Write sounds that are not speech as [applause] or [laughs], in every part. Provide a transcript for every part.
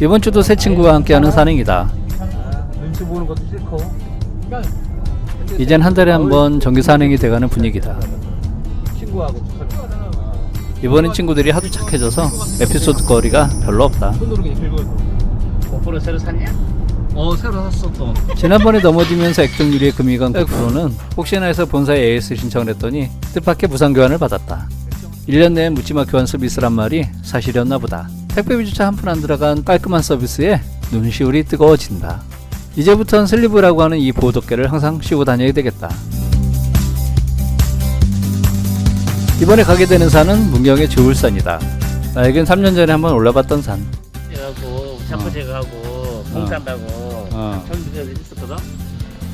이번 주도 새 친구와 함께하는 산행이다. 눈치 보는 것도 싫고. 이젠 한 달에 한 번 정기 산행이 돼가는 분위기다. 친구하고 이번엔 친구들이 하도 착해져서 에피소드 거리가 별로 없다. 손 누르기 긁어. 고프로 새로 샀냐? 어 새로 샀어 또. 지난번에 넘어지면서 액정 유리에 금이 간 고프로는 혹시나 해서 본사에 AS 신청을 했더니 뜻밖의 무상 교환을 받았다. 1년 내에 묻지마 교환 서비스란 말이 사실이었나 보다. 택배비조차 한 푼 안 들어간 깔끔한 서비스에 눈시울이 뜨거워진다. 이제부턴 슬리브라고 하는 이 보호덮개를 항상 씌고 다녀야 되겠다. 이번에 가게 되는 산은 문경의 주울산이다. 나에겐 3년 전에 한번 올라봤던 산. 제가고 자꾸 제거하고 공산다고 어. 정비가 있었거든.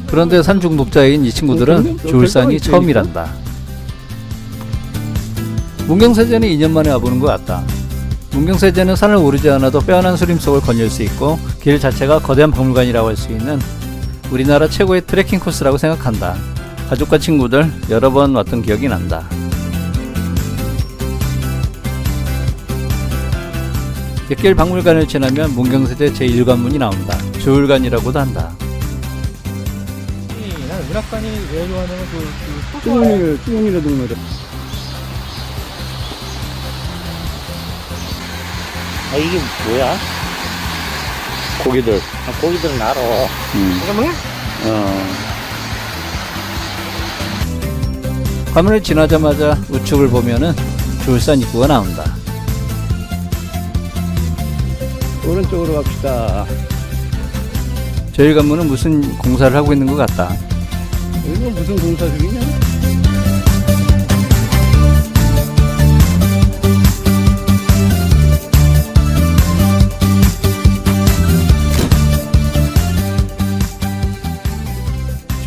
그런데 산 중독자인 이 친구들은 주울산이 처음이란다. 문경세제는 2년 만에 와보는 것 같다. 문경세제는 산을 오르지 않아도 빼어난 수림 속을 거닐 수 있고 길 자체가 거대한 박물관이라고 할 수 있는 우리나라 최고의 트레킹 코스라고 생각한다. 가족과 친구들 여러 번 왔던 기억이 난다. 옛길 박물관을 지나면 문경세제 제1관문이 나온다. 주울관이라고도 한다. 나는 문학관이 왜 좋아하냐면 그, 그 소설 쭈문이라도 말이야. 아 이게 뭐야? 고기들. 아, 고기들은 알아. 잠깐만. 어. 화면을 지나자마자 우측을 보면은 주울산 입구가 나온다. 오른쪽으로 갑시다. 저희 관문은 무슨 공사를 하고 있는 것 같다. 이거 무슨 공사 중이냐?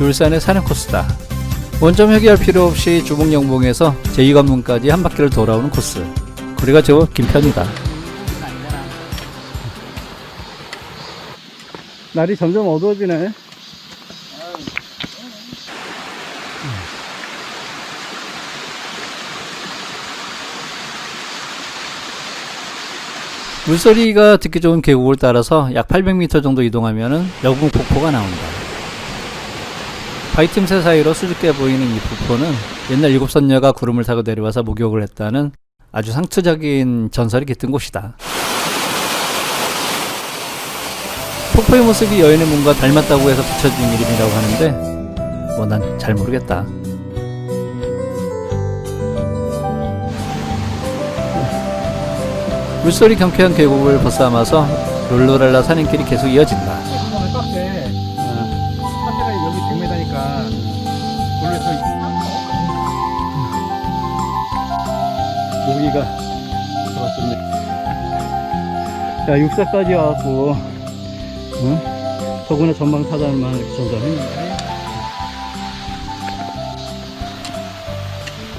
울산의 산행 코스다. 원점 회귀할 필요 없이 주봉영봉에서 제2관문까지 한 바퀴를 돌아오는 코스. 거리가 제법 긴 편이다. 날이 점점 어두워지네. 물소리가 듣기 좋은 계곡을 따라서 약 800m 정도 이동하면은 여궁 폭포가 나온다. 바위 틈새 사이로 수줍게 보이는 이 폭포는 옛날 일곱 선녀가 구름을 타고 내려와서 목욕을 했다는 아주 상투적인 전설이 깃든 곳이다. 폭포의 모습이 여인의 몸과 닮았다고 해서 붙여진 이름이라고 하는데 뭐 난 잘 모르겠다. 물소리 경쾌한 계곡을 벗삼아서 롤로랄라 산행길이 계속 이어진다. 자, 육사까지 와갖고, 응? 더구나 전방 사단만 이렇게 전달했는데.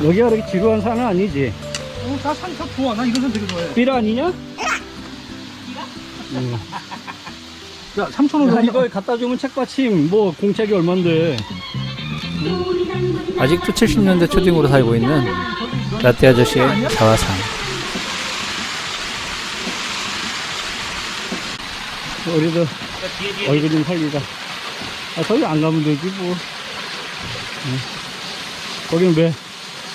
여기가 그렇게 지루한 산은 아니지? 어, 다산다 좋아. 나 이런 산 되게 좋아해. 삐라 아니냐? 야, 3천 원 야, 이걸 갖다 주면 책받침, 뭐, 공책이 얼만데. 아직도 70년대 초딩으로 살고 있는 라떼 아저씨의 자화상. 우리도 얼굴 좀 살리자. 아, 저기 안 가면 되지, 뭐. 응. 거기는 왜?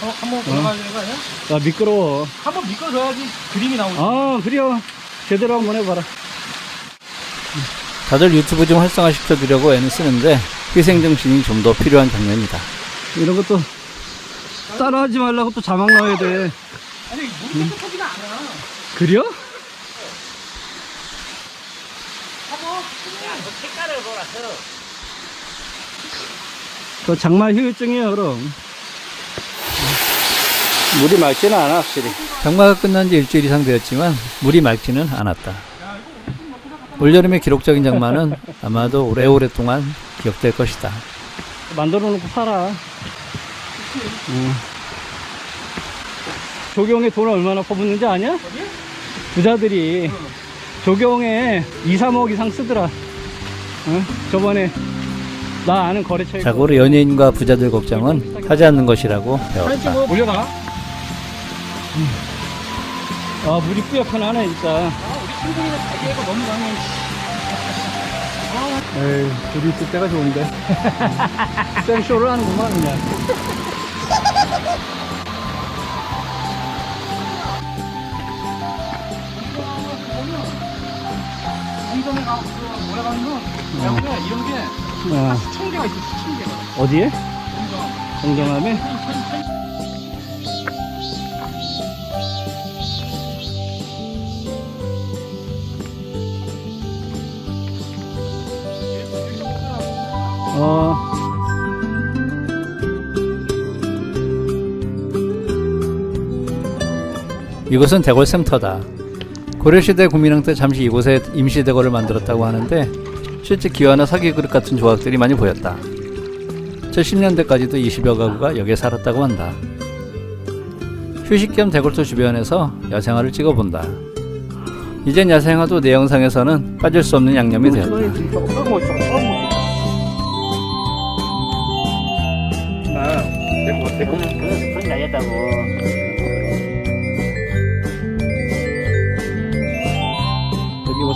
어, 한번 들어가야 되는 거 아니야? 아, 미끄러워. 한번 미끄러져야지 그림이 나오지. 아, 그래요. 제대로 한번 해봐라. 다들 유튜브 좀 활성화시켜 주려고 애는 쓰는데 희생정신이 좀 더 필요한 장면이다. 이런 것도 따라하지 말라고 또 자막 넣어야 돼. 아니, 물이 깨끗하지가 않아. 그 려? 야너 색깔을 보라 서 그 장마 휴유증이야, 그럼. 물이 맑지는 않아, 확실히. 장마가 끝난 지 일주일 이상 되었지만 물이 맑지는 않았다. 올여름의 기록적인 장마는 아마도 오래오랫동안 기억될 것이다. 만들어 놓고 팔아. 응. 조경에 돈을 얼마나 퍼붓는지 아냐? 부자들이 조경에 2, 3억 이상 쓰더라. 응? 저번에 나 아는 거래처에 자고로 연예인과 부자들 걱정은 하지 않는 것이라고 배웠다. 올려놔. 아 물이 뿌옇게 나네 진짜 우리 자기애가 너무 강해. 에이, 둘이 있을 때가 좋은데. [laughs] 쌩쇼를 하는구만, 그냥. 운동에 가고 그 뭐라 가는 건 보면 이런 게 어, 개가 있어 개가. 어디에? 운동. 정정함에? 어, 이곳은 대궐 샘터다. 고려시대 구민왕 때 잠시 이곳에 임시대궐을 만들었다고 하는데 실제 기와나 사기 그릇 같은 조각들이 많이 보였다. 70년대까지도 20여 가구가 여기에 살았다고 한다. 휴식 겸 대궐터 주변에서 야생화를 찍어본다. 이젠 야생화도 내 영상에서는 빠질 수 없는 양념이 되었다. 뭐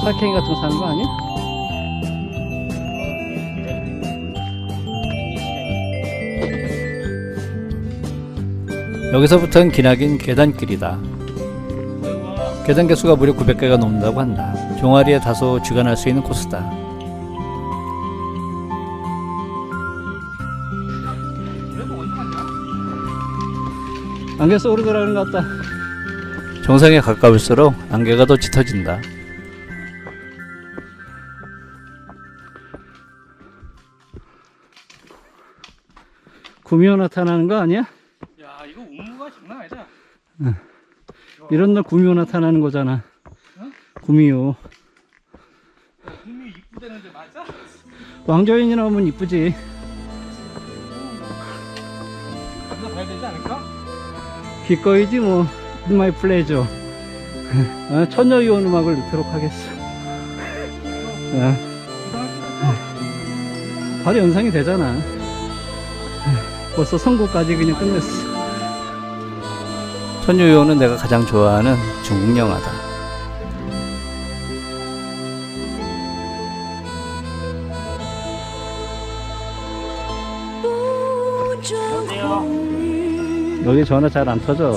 살쾡이 같은 거 사는 거 아니야? 여기서부터는 기나긴 계단길이다. 계단 개수가 무려 900개가 넘는다고 한다. 종아리에 다소 쥐가 날 수 있는 코스다. 안개 들어가는 것 같다. 정상에 가까울수록 안개가 더 짙어진다. 구미호 나타나는 거 아니야? 야 이거 우무가 장난 아니다. 이런 날 구미호 나타나는 거잖아. 구미호. 우미 이쁘다는데 맞아? 왕조인이 나오면 이쁘지. 누가 봐야 되지 않을까? 기꺼이지 뭐. Pleasure. [laughs] 어, 천녀유원 음악을 넣도록 하겠어. 어, 바로 연상이 되잖아. 벌써 선곡까지 그냥 끝냈어. 천유효는 내가 가장 좋아하는 중국 영화다. 여기 전화 잘 안 터져.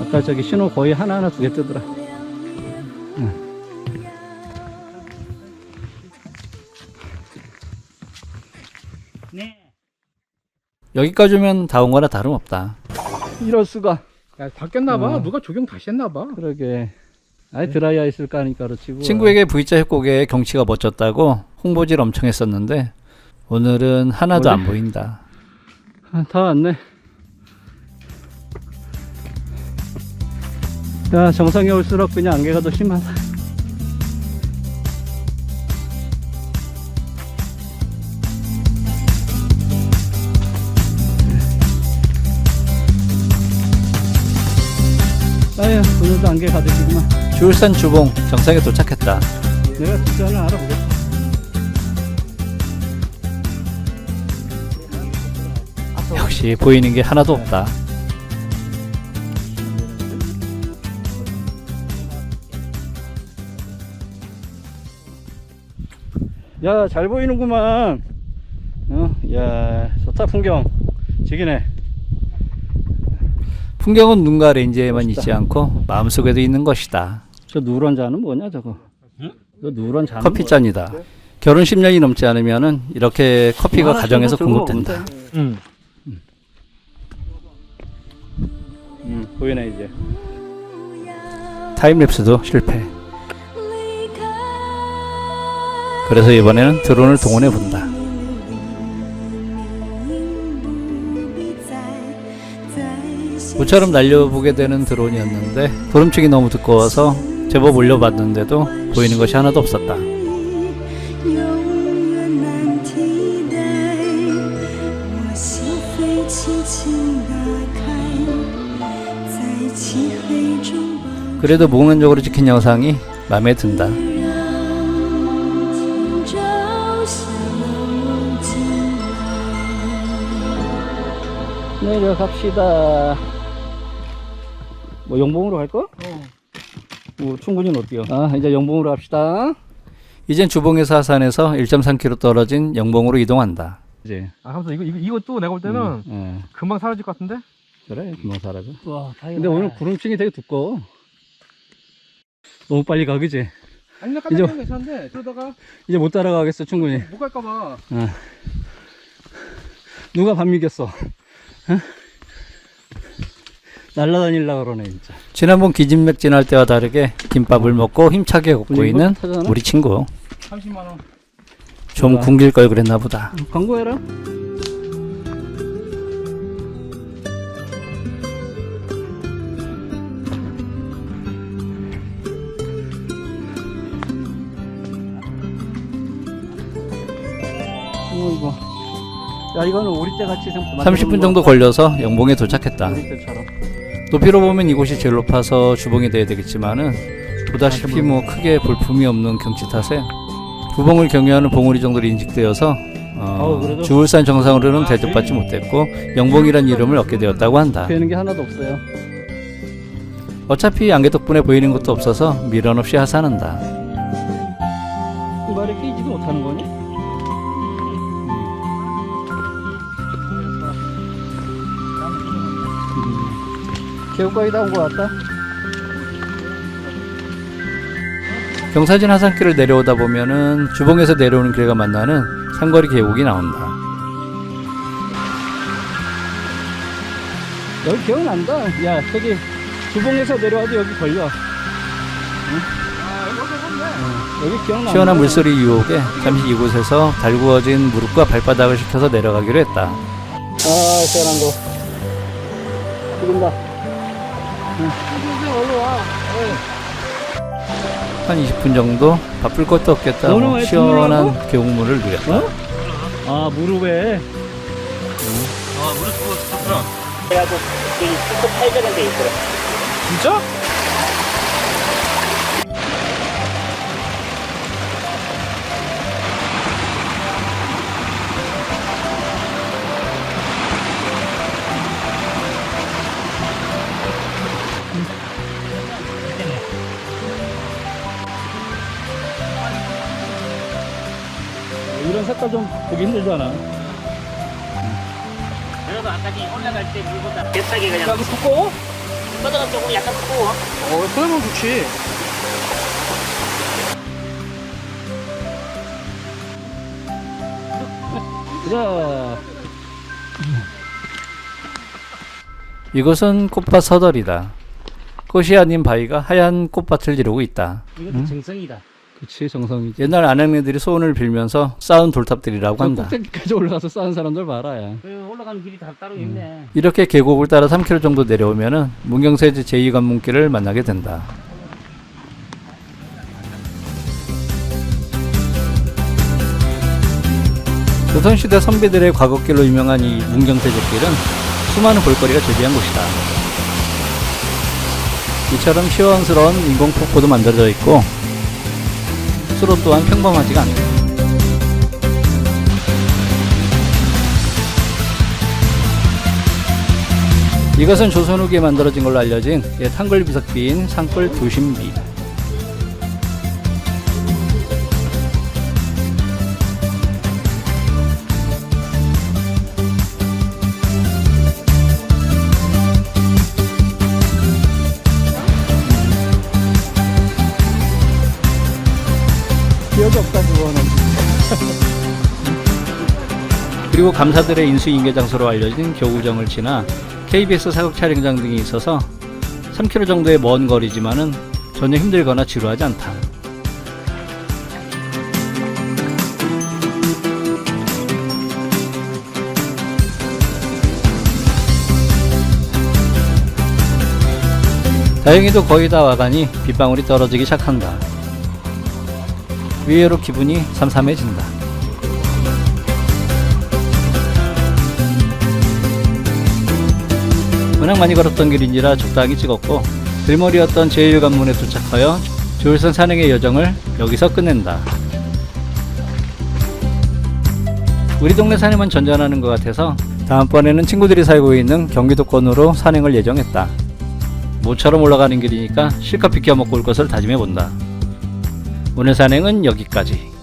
아까 저기 신호 거의 하나하나 두 개 뜨더라. 여기까지 오면 다 온 거나 다름없다. 이럴 수가. 야 바뀌었나봐. 어. 누가 조경 다시 했나봐. 그러게. 아이 드라이아 있을까 하니까 그렇지. 뭐. 친구에게 V자 협곡의 경치가 멋졌다고 홍보질 엄청 했었는데 오늘은 하나도 어디? 안 보인다. 아, 다 왔네. 야, 정상에 올수록 그냥 안개가 더 심하다. 안개 가득이구만. 주울산 주봉 정상에 도착했다. 내가 뒷산을 알아보겠다. 역시 보이는 게 하나도 없다. 야, 잘 보이는구만. 어, 야, 좋다, 풍경. 지기네. 풍경은 눈과 렌즈에만 멋있다. 있지 않고 마음속에도 있는 것이다. 저 누런 잔은 뭐냐, 저거? 저 누런 잔은 커피 잔이다. 결혼 10년이 넘지 않으면은 이렇게 커피가 뭐야? 가정에서 저거 저거 공급된다. 응. 음, 보이네, 이제. 타임랩스도 실패. 그래서 이번에는 드론을 동원해 본다. 모처럼 날려보게 되는 드론이었는데 도름축이 너무 두꺼워서 제법 올려봤는데도 보이는 것이 하나도 없었다. 그래도 몽환적으로 찍힌 영상이 마음에 든다. 내려갑시다. 뭐 영봉으로 갈까? 어. 뭐 충분히는 어때요? 아 이제 영봉으로 갑시다. 이젠 주봉에서 하산해서 1.3km 떨어진 영봉으로 이동한다. 이제. 아 하면서 이거 이거 이것도 내가 볼 때는 예. 금방 사라질 것 같은데? 그래 금방 사라져. 와, 근데 오늘 구름층이 되게 두꺼워. 너무 빨리 가 그지? 아니 나 이제- 깜짝 괜찮은데 그러다가 이제 못 따라가겠어 충분히. 못 갈까봐. 누가 밥 미겼어? 어? 날라다닐라 그러네 진짜. 지난번 기진맥 진할 때와 다르게 김밥을 먹고 힘차게 걷고 이거 있는 타잖아? 우리 친구. 30만 원. 좀 뭐야? 굶길 걸 그랬나 보다. 광고해라. 어 이거. 야 이거는 우리 때 같이 생 30분 정도 걸려서 영봉에 도착했다. 우리 때처럼. 높이로 보면 이곳이 제일 높아서 주봉이 돼야 되겠지만은 보다시피 뭐 크게 볼품이 없는 경치 탓에 구봉을 경유하는 봉우리 정도로 인식되어서 어, 그래도- 주울산 정상으로는 대접받지 못했고 영봉이란 이름을 얻게 되었다고 한다. 되는 게 하나도 없어요. 어차피 안개 덕분에 보이는 것도 없어서 미련 없이 하산한다. 이 말에 끼지도 못하는 거니? 개울가에 다온거 같다. 경사진 하산길을 내려오다 보면은 주봉에서 내려오는 길과 만나는 삼거리 계곡이 나온다. 여기 기억난다. 야, 저기 주봉에서 내려와도 여기 걸려. 응? 어, 여기 기억나. 시원한 물소리 유혹에 잠시 이곳에서 달구어진 무릎과 발바닥을 식혀서 내려가기로 했다. 아, 시원한 거. 죽은다. 한 20분 정도 바쁠 것도 없겠다. 고왜 시원한 계곡물을 누렸다. 어? 아, 무릎에. 800원 돼 있어요. 진짜? 힘들잖아. 그래도 아까 전에 올라갈 때 물보다 비싸게 그냥 야, 그 두꺼워? 뻗어가 조금 약간 두꺼워. 어, 소해보면 좋지. 자, 이곳은 꽃밭 서덜이다. 꽃이 아닌 바위가 하얀 꽃밭을 이루고 있다. 이것도 정성이다. 그치, 정성이지. 옛날 아낙네들이 소원을 빌면서 쌓은 돌탑들이라고 한다. 꼭대기까지 올라가서 싸는 사람들 봐라, 야. 그 올라가는 길이 다 따로 있네. 이렇게 계곡을 따라 3km 정도 내려오면은 문경세지 제2관문길을 만나게 된다. 조선시대 선비들의 과거길로 유명한 이 문경세제길은 수많은 볼거리가 존재한 곳이다. 이처럼 시원스러운 인공폭포도 만들어져 있고 수로 또한 평범하지가 않다. 이것은 조선 후기에 만들어진 걸로 알려진 옛 한글 비석비인 산골 두심비. 그리고 감사들의 인수인계 장소로 알려진 교구정을 지나 KBS 사극 촬영장 등이 있어서 3km 정도의 먼 거리지만은 전혀 힘들거나 지루하지 않다. 다행히도 거의 다 와가니 빗방울이 떨어지기 시작한다. 위에로 기분이 삼삼해진다. 워낙 많이 걸었던 길인지라 적당히 찍었고 들머리였던 제1관문에 도착하여 조일선 산행의 여정을 여기서 끝낸다. 우리 동네 산행만 전전하는 것 같아서 다음번에는 친구들이 살고 있는 경기도권으로 산행을 예정했다. 모처럼 올라가는 길이니까 실컷 비켜 먹고 올 것을 다짐해 본다. 오늘 산행은 여기까지.